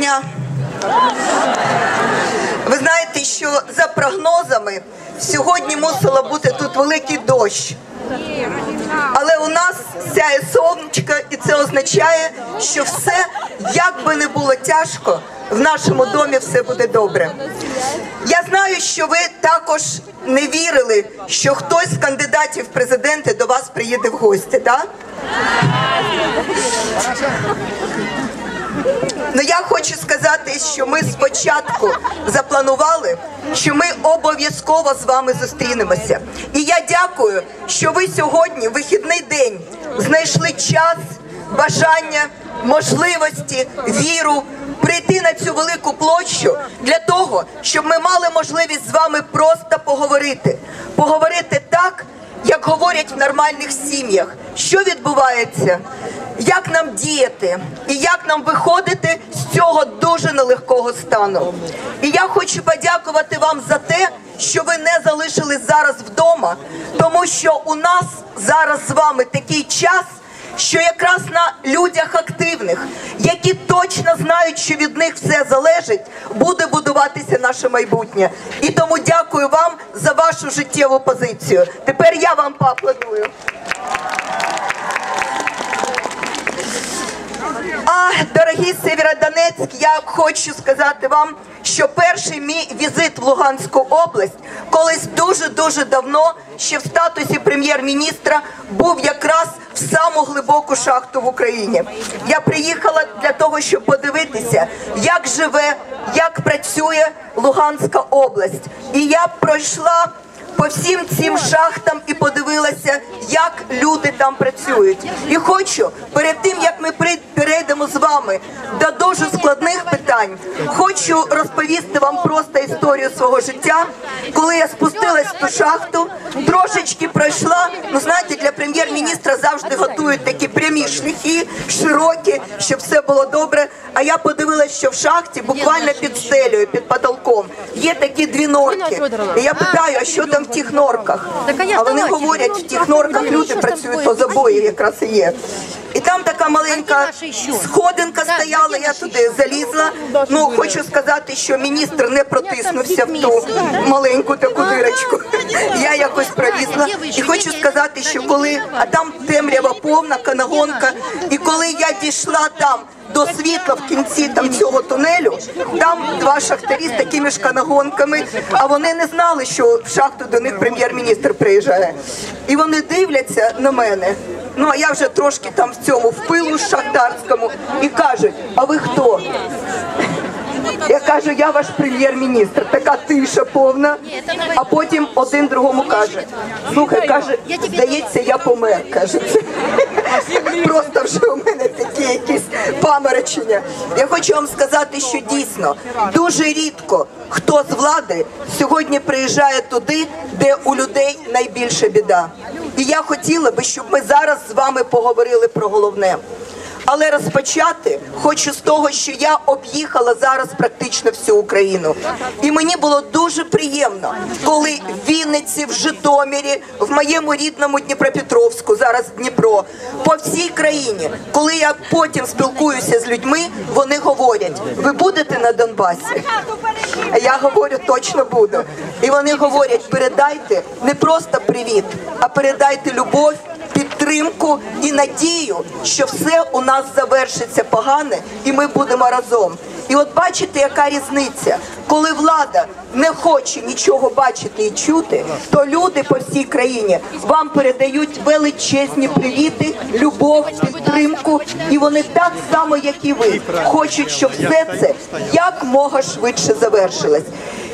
дня. Ви знаєте, що за прогнозами сьогодні мусило бути тут великий дощ. Але у нас сяє сонечко, і це означає, що все, як би не було тяжко, в нашому домі все буде добре. Я знаю, що ви також не вірили, що хтось з кандидатів в президенти до вас приїде в гості, так? Ну я хочу сказати, що ми спочатку запланували, що ми обов'язково з вами зустрінемося. І я дякую, що ви сьогодні, вихідний день, знайшли час, бажання, можливості, віру прийти на цю велику площу для того, щоб ми мали можливість з вами просто поговорити. Поговорити так, як говорять в нормальних сім'ях, що відбувається, як нам діяти і як нам виходити з цього дуже нелегкого стану. І я хочу подякувати вам за те, що ви не залишились зараз вдома, тому що у нас зараз з вами такий час. Що якраз на людях активних, які точно знають, що від них все залежить, буде будуватися наше майбутнє. І тому дякую вам за вашу життєву позицію. Тепер я вам поаплодую. А, дорогі Сєвєродонецьк, я хочу сказати вам, що перший мій візит в Луганську область колись дуже-дуже давно, ще в статусі прем'єр-міністра, був якраз в саму глибоку шахту в Україні. Я приїхала для того, щоб подивитися, як живе, як працює Луганська область. І я пройшла по всім цим шахтам і подивилася, як люди там працюють. І хочу перед тим як ми перейдемо з вами до дуже складних питань, хочу розповісти вам просто історію свого життя, коли я спустилась в ту шахту, трошечки пройшла. Ну знаєте, для прем'єр-міністра завжди готують такі прямі шляхи, широкі, щоб все було добре. А я подивилась, що в шахті буквально під стелею, під потолком є такі дві норки. І я питаю, а що там в тих норках? А вони говорять, в тих норках люди працюють, то забої якраз і є. І там така маленька сходинка стояла, я туди залізла. Ну, хочу сказати, що міністр не протиснувся в ту маленьку таку дирочку. Я якось пролізла. І хочу сказати, що коли, а там темрява повна, канагонка, і коли я дійшла там до світла в кінці там цього тунелю, там два шахтарі з такими ж канагонками, а вони не знали, що в шахту до них прем'єр-міністр приїжджає. І вони дивляться на мене. Ну а я вже трошки там в цьому в пилу шахтарському і кажуть: а ви хто? Я кажу, я ваш прем'єр-міністр, така тиша повна. А потім один другому каже: слухай, каже, здається, я помер. каже. Просто вже у мене такі якісь паморочення. Я хочу вам сказати, що дійсно дуже рідко хто з влади сьогодні приїжджає туди, де у людей найбільша біда. І я хотіла би, щоб ми зараз з вами поговорили про головне. Але розпочати хочу з того, що я об'їхала зараз практично всю Україну. І мені було дуже приємно, коли в Вінниці, в Житомирі, в моєму рідному Дніпропетровську, зараз Дніпро, по всій країні, коли я потім спілкуюся з людьми, вони говорять: ви будете на Донбасі? Я говорю, точно буду. І вони говорять: передайте не просто привіт, а передайте любов підтримку і надію, що все у нас завершиться погане, і ми будемо разом. І от бачите, яка різниця, коли влада не хоче нічого бачити і чути, то люди по всій країні вам передають величезні привіти, любов, підтримку, і вони так само, як і ви, хочуть, щоб все це якмога швидше завершилось.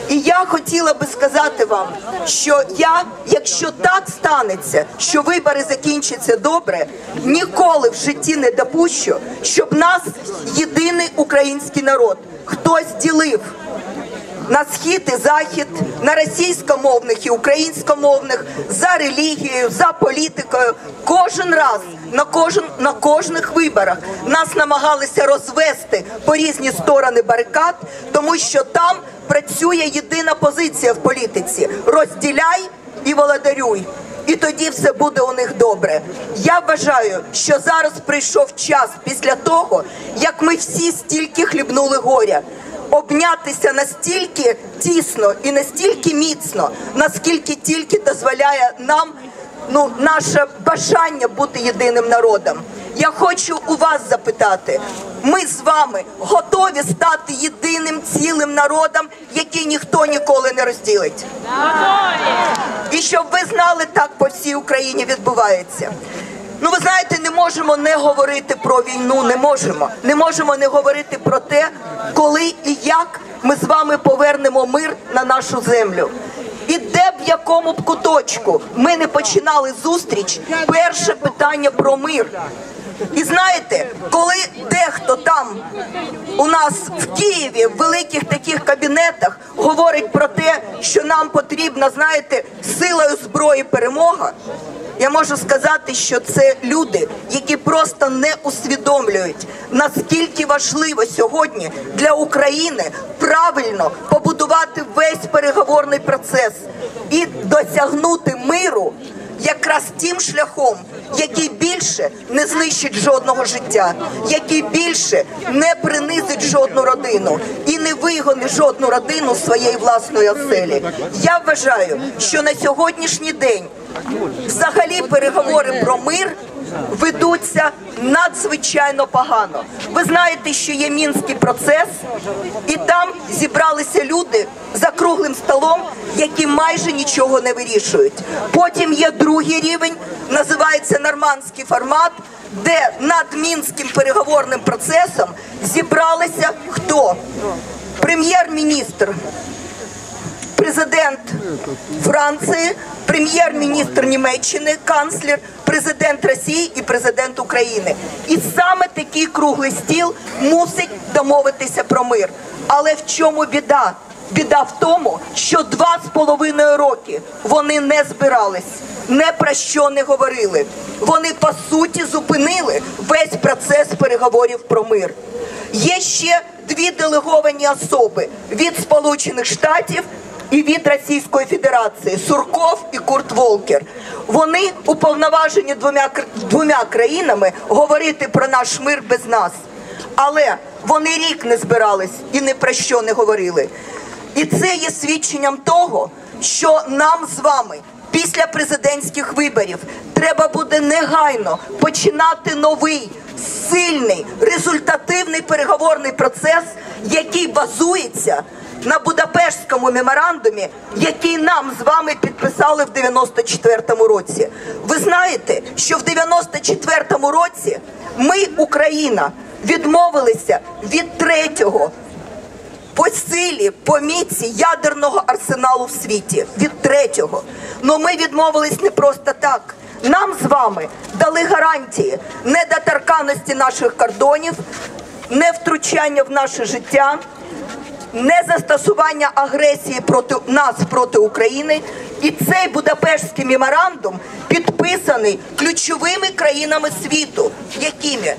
І я хотіла би сказати вам, що я, якщо так станеться, що вибори закінчаться добре, ніколи в житті не допущу, щоб нас єдиний український народ хтось ділив на схід і захід, на російськомовних і українськомовних, за релігією, за політикою. Кожен раз на кожен на кожних виборах нас намагалися розвести по різні сторони барикад, тому що там працює єдина позиція в політиці: розділяй і володарюй. і тоді все буде у них добре. Я вважаю, що зараз прийшов час після того, як ми всі стільки хлібнули горя. Обнятися настільки тісно і настільки міцно, наскільки тільки дозволяє нам ну, наше бажання бути єдиним народом. Я хочу у вас запитати: ми з вами готові стати єдиним цілим народом, який ніхто ніколи не розділить. І щоб ви знали, так по всій Україні відбувається. Ну, ви знаєте, не можемо не говорити про війну, не можемо. Не можемо не говорити про те, коли і як ми з вами повернемо мир на нашу землю. І де в якому б куточку ми не починали зустріч, перше питання про мир. І знаєте, коли дехто там у нас в Києві в великих таких кабінетах говорить про те, що нам потрібна, знаєте, силою зброї перемога. Я можу сказати, що це люди, які просто не усвідомлюють, наскільки важливо сьогодні для України правильно побудувати весь переговорний процес і досягнути миру якраз тим шляхом, який більше не знищить жодного життя, який більше не принизить жодну родину і не вигонить жодну родину своєї власної оселі. Я вважаю, що на сьогоднішній день взагалі переговори про мир ведуться надзвичайно погано. Ви знаєте, що є мінський процес, і там зібралися люди за круглим столом, які майже нічого не вирішують. Потім є другий рівень, називається нормандський формат. Де над мінським переговорним процесом зібралися хто? Прем'єр-міністр, президент Франції, прем'єр-міністр Німеччини, канцлер, президент Росії і президент України. І саме такий круглий стіл мусить домовитися про мир. Але в чому біда? Біда в тому, що два з половиною роки вони не збирались, не про що не говорили. Вони по суті зупинили весь процес переговорів про мир. Є ще дві делеговані особи від Сполучених Штатів і від Російської Федерації Сурков і Курт Волкер. Вони уповноважені двома двома країнами говорити про наш мир без нас. Але вони рік не збирались і ні про що не говорили. І це є свідченням того, що нам з вами після президентських виборів треба буде негайно починати новий сильний результативний переговорний процес, який базується на Будапештському меморандумі, який нам з вами підписали в 94-му році. Ви знаєте, що в 94-му році ми, Україна, відмовилися від третього по силі, по міці ядерного арсеналу в світі від третього. Но ми відмовились не просто так. Нам з вами дали гарантії недоторканності наших кордонів, не втручання в наше життя, не застосування агресії проти нас проти України. І цей Будапештський меморандум підписаний ключовими країнами світу, якими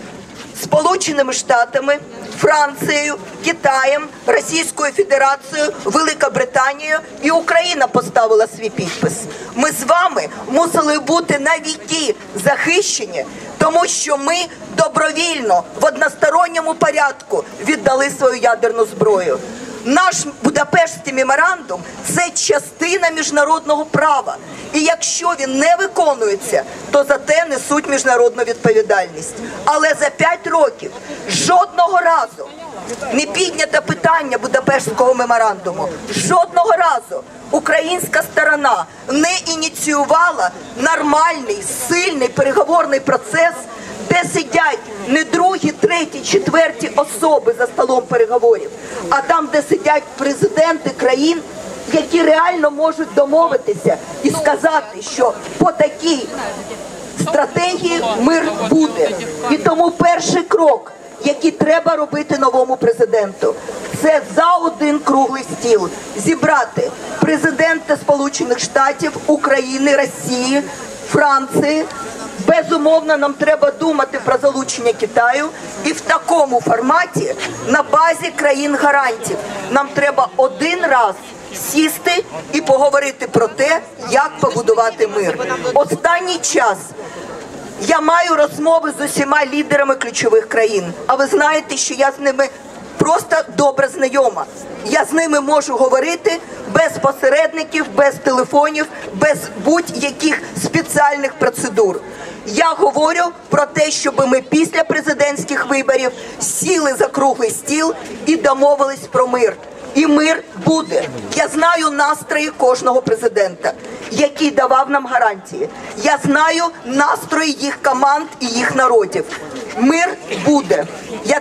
Сполученими Штатами, Францією, Китаєм, Російською Федерацією, Великобританією і Україна поставила свій підпис. Ми з вами мусили бути на віки захищені, тому що ми добровільно в односторонньому порядку віддали свою ядерну зброю. Наш Будапештський меморандум це частина міжнародного права. І якщо він не виконується, то за те несуть міжнародну відповідальність. Але за п'ять років жодного разу не піднято питання Будапештського меморандуму. Жодного разу українська сторона не ініціювала нормальний сильний переговорний процес де сидять не другі, треті, четверті особи за столом переговорів, а там, де сидять президенти країн, які реально можуть домовитися і сказати, що по такій стратегії мир буде. І тому перший крок. Який треба робити новому президенту, це за один круглий стіл зібрати президента Сполучених Штатів, України, Росії, Франції, Безумовно, нам треба думати про залучення Китаю, і в такому форматі на базі країн гарантів нам треба один раз сісти і поговорити про те, як побудувати мир. Останній час я маю розмови з усіма лідерами ключових країн. А ви знаєте, що я з ними просто добре знайома. Я з ними можу говорити без посередників, без телефонів, без будь-яких спеціальних процедур. Я говорю про те, щоб ми після президентських виборів сіли за круглий стіл і домовились про мир. І мир буде. Я знаю настрої кожного президента, який давав нам гарантії. Я знаю настрої їх команд і їх народів. Мир буде. Я